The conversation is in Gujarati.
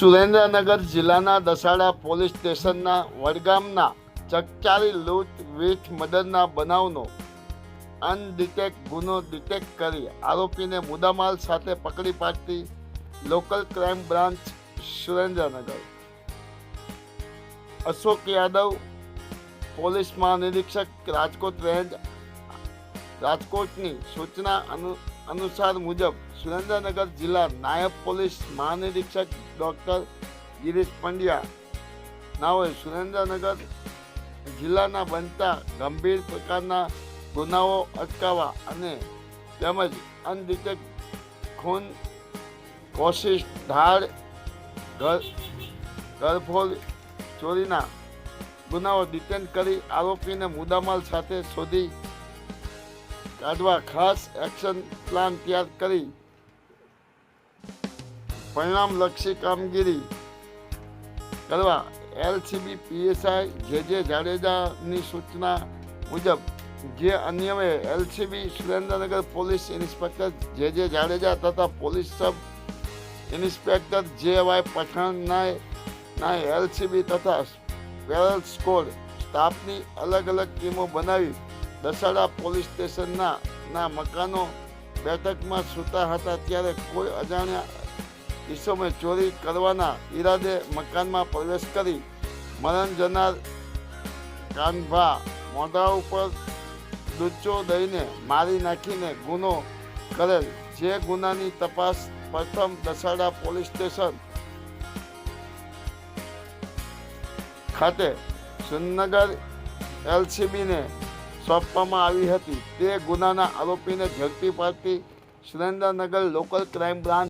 સુરેન્દ્રનગર જિલ્લાના દસાડા પોલીસ સ્ટેશનના વડગામના ચકચારી લૂંટ વીથ મર્ડરના બનાવનો અનડિટેક ગુનો ડિટેક્ટ કરી આરોપીને મુદ્દામાલ સાથે પકડી પાડતી local crime branch Surendranagar. Ashok Yadav, police મહાનિરીક્ષક Rajkot range, રાજકોટની સૂચના અનુ અનુસાર મુજબ સુરેન્દ્રનગર જિલ્લા નાયબ પોલીસ મહાનિરીક્ષક ડૉક્ટર ગિરીશ પંડ્યા નાઓએ સુરેન્દ્રનગર જિલ્લાના બનતા ગંભીર પ્રકારના ગુનાઓ અટકાવવા અને તેમજ અનડિટેક ખૂન કોશિશ ધાડ ઘરફોડ ચોરીના ગુનાઓ ડિટેન કરી આરોપીને મુદ્દામાલ સાથે શોધી કાઢવા ખાસ એક્શન પ્લાન તૈયાર કરી. પરિણામલક્ષી કામગીરી કરવા એલસીબી, પીએસઆઈ, જે જે જાડેજાની સૂચના મુજબ જે અન્યમે LCB, Surendranagar police inspector, J J Jadeja તથા police sub inspector, J Y પઠાણના ના એલસીબી તથા પેરલ સ્કોડ, સ્ટાફની અલગ અલગ ટીમો બનાવી દસાડા પોલીસ સ્ટેશનના ના મકાનો બેઠકમાં સૂતા હતા ત્યારે કોઈ અજાણ્યા ઈસમે ચોરી કરવાના ઈરાદે મકાનમાં પ્રવેશ કરી મરણ જનાર કાનભા મોઢા ઉપર દુચ્ચો દઈને મારી નાખીને ગુનો કરેલ. જે ગુનાની તપાસ પ્રથમ દસાડા પોલીસ સ્ટેશન ખાતે સુનગર એલસીબીને સોંપવામાં આવી હતી. તે ગુનાના આરોપીને ઝડપી પાડતી સુરેન્દ્રનગર લોકલ ક્રાઇમ બ્રાન્ચ